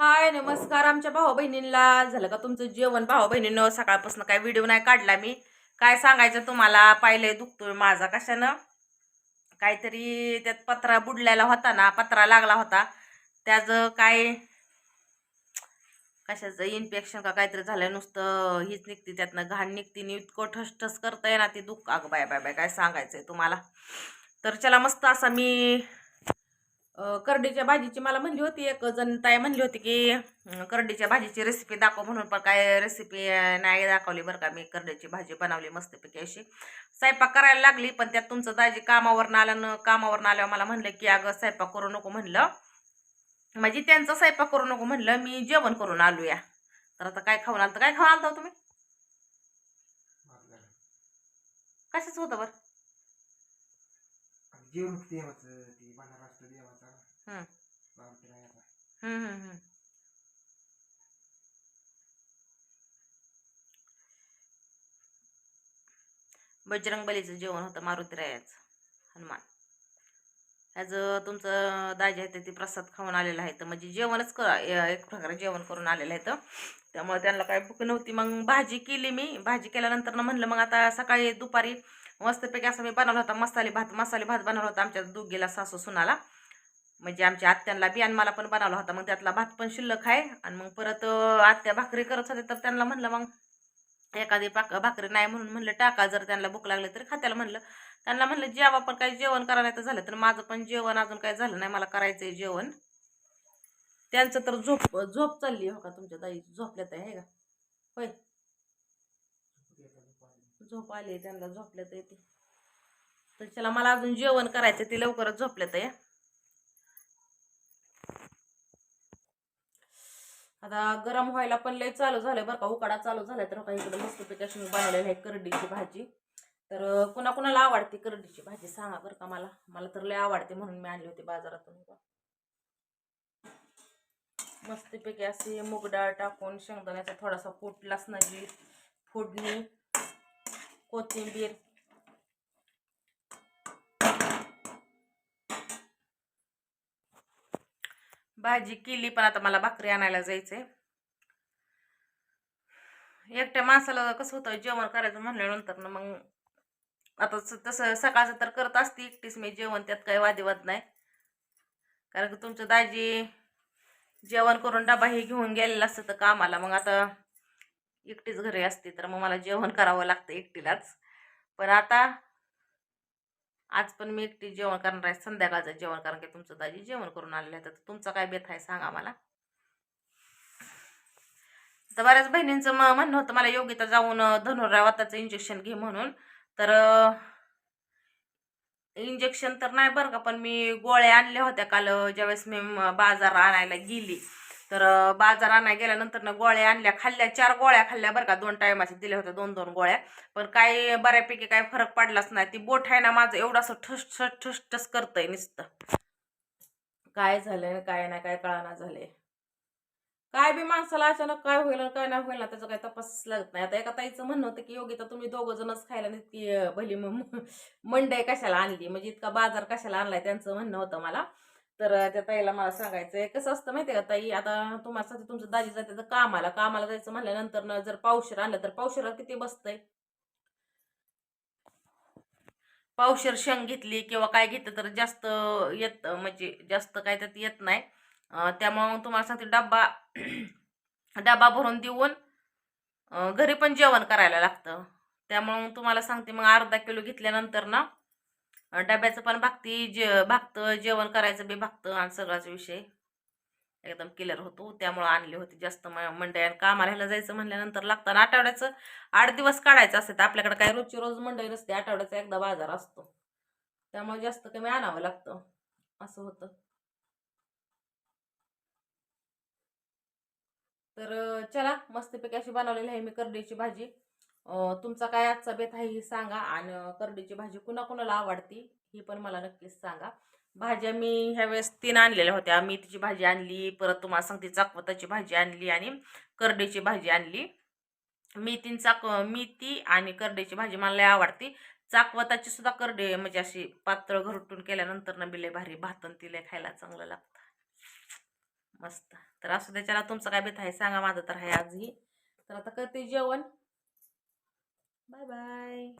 हाय नमस्कार आमच्या भाऊ बहिणींना झालं का तुमचं जेवण? भाऊ बहिणीनं सकाळपासून काय व्हिडिओ नाही काढला मी. काय सांगायचं तुम्हाला? पाहिलंय दुखतोय माझा. कशानं? काहीतरी त्यात पत्रा बुडलेला होता ना पत्रा लागला होता. त्याचं काय? कशाचं? इन्फेक्शन का काहीतरी झालं नुसतं. हीच निघते त्यातनं घाण निघते. आणि इतकं ठसठस करतंय ना ती दुःख. अगं बाय बाय बाय काय सांगायचंय तुम्हाला? तर चला मस्त असा मी करडीच्या भाजीची मला म्हणली होती एक जण ताई म्हणली होती की करडीच्या भाजीची रेसिपी दाखव म्हणून पण काय रेसिपी नाही दाखवली बरं का मी करडीची भाजी बनवली मस्तपैकी अशी. स्वयंपाक करायला लागली पण त्यात तुमचं दाजी कामावरनं आलं न कामावरनं आल्यावर मला म्हणलं की अगं स्वयंपाक करू नको म्हणलं. म्हणजे त्यांचा स्वयंपाक करू नको म्हणलं मी जेवण करून आलो या तर आता काय खाऊन आलं तर काय खाऊन आलतो तुम्ही? कशाच होतं बरं जेवण देवाचं ती महाराष्ट्र हं. बजरंग बलीचं जेवण होतं मारुतीरायाचं हनुमान. ह्याचं तुमचं दाजी आहे ते प्रसाद खाऊन आलेलं आहे तर म्हणजे जेवणच कर एक प्रकारे जेवण करून आलेलं आहे तर त्यामुळे त्यांना काय भूक नव्हती. मग भाजी केली मी. भाजी केल्यानंतर ना म्हणलं मग आता सकाळी दुपारी मस्तपैकी असं मी बनवला होता. मसाले भात मसाले भात बनवला होता आमच्या दोघीला सासू सुनाला. म्हणजे आमच्या आत्यांना बी आणि मला पण बनवला होता. मग त्यातला भात पण शिल्लक आहे. आणि मग परत आत्या भाकरी करत होते तर त्यांना म्हणलं मग एखादी पाक भाकरी नाही म्हणून म्हणलं टाका जर त्यांना भूक लागली तर खात्याला म्हणलं. त्यांना म्हणलं जेव्हा पण काही जेवण करायला तर झालं तर माझं पण जेवण अजून काही झालं नाही मला करायचंय जेवण. त्यांचं तर झोप झोप चालली हो का तुमच्या दाई झोपल्यात आहे का? होय. झोप आली त्यांना झोपल्यात येते तर चला मला अजून जेवण करायचं ते लवकरच झोपल्यात आहे आता गरम व्हायला पण लय चालू झालं बरं का उकाडा चालू झाला तर का इकडे मस्तपैकी अशी मी बनवलेली आहे करडीची भाजी. तर अं, कुणा कुणाला आवडते करडीची भाजी सांगा बरं का मला. मला तर लय आवडते म्हणून मी आणली होती बाजारातून मस्तपैकी अशी मूग डाळ टाकून शेंगदाण्याचा थोडासा फूट लसणाची फोडणी कोथिंबीर भाजी केली पण आता मला भाकरी आणायला जायचंय. एकट्या माणसाला कसं होतं जेवण करायचं म्हणल्यानंतर ना मग आता तसं सकाळचं तर करत असते एकटीच मी जेवण त्यात काही वादिवाद नाही. कारण की तुमचं दाजी जेवण करून डबा हे घेऊन गेलेला असतं तर कामाला मग आता एकटीच घरी असते तर मग मला जेवण करावं लागतं एकटीलाच. पण आता आज पण मी एकटी जेवण करणार आहे संध्याकाळचं जेवण कारण की तुमचं दाजी जेवण करून आलेलं आहे तर तुमचा काय बेथ आहे सांगा मला. तर बऱ्याच बहिणींचं म म्हणणं होतं मला योगिता जाऊन अं, इंजेक्शन घे म्हणून. तर इंजेक्शन तर नाही बरं का पण मी गोळ्या आणल्या होत्या काल ज्यावेळेस मी बाजार आणायला गेली. तर बाजार आणायला गेल्यानंतर ना गोळ्या आणल्या खाल्ल्या चार गोळ्या खाल्ल्या बरं का. दोन टायमाच्या दिल्या होत्या दोन दोन गोळ्या. पण काही बऱ्यापैकी काही फरक पडलाच नाही. ती बोट आहे ना माझं एवढं असं ठस ठस ठस ठस करतंय नुसतं. काय झालंय काय नाही काय कळाना झालंय. काय बी माणसाला अचानक काय होईल काय नाही होईल ना त्याचं काही तपासच लागत नाही. आता एका ताईचं म्हणणं होतं की योगिता तुम्ही दोघं जणच खायला इतकी भली मग मंडई कशाला आणली? म्हणजे इतका बाजार कशाला आणलाय त्यांचं म्हणणं होतं मला. तर त्या ताईला मला सांगायचंय कसं असतं माहितीये का ताई आता तुम्हाला सांगते तुमचं दाजी जाते तर कामाला कामाला जायचं म्हणल्यानंतर जर पावशेर आणलं तर पावशेरात किती बसतंय? पावशेर शेंग घेतली किंवा काय घेतलं तर जास्त येत म्हणजे जास्त काय त्यात येत नाही. त्यामुळं मग तुम्हाला सांगते डब्बा डबा भरून देऊन घरी पण जेवण करायला लागतं. त्यामुळं मग तुम्हाला सांगते मग अर्धा किलो घेतल्यानंतर ना डब्याचं पण भागती जे भागतं जेवण करायचं बी भागतं आणि सगळाच विषय एकदम क्लिअर होतो. त्यामुळं आणली होती जास्त म- मंडई आणि कामाला जायचं म्हणल्यानंतर लागतं आणि आठवड्याचं आठ दिवस काढायचं असतं तर आपल्याकडे काय रोजची रोज मंडई नसते आठवड्याचा एकदा बाजार असतो. त्यामुळे जास्त कमी आणावं लागतं. असं होतं. तर चला मस्तपैकी अशी बनवलेली आहे मी करडीची भाजी. तुमचा काय आजचा बेत आहे ही सांगा आणि करडीची भाजी कुणाकुणाला आवडती ही पण मला नक्कीच सांगा. भाज्या मी ह्यावेळेस तीन आणलेल्या होत्या. मेथीची भाजी आणली परत तुम्हाला सांगते चाकवताची भाजी आणली आणि करडीची भाजी आणली. मेथीन चाक मेथी आणि करडीची भाजी मला लय आवडते. चाकवताची सुद्धा करडे म्हणजे अशी पातळ घरटून केल्यानंतर ना बिले भारी भातन तिला खायला चांगलं लागतं. मस्त. तर असू त्याच्याला तुमचं काय बेत आहे सांगा माझं तर आहे आजही. तर आता करते जेवण. Bye bye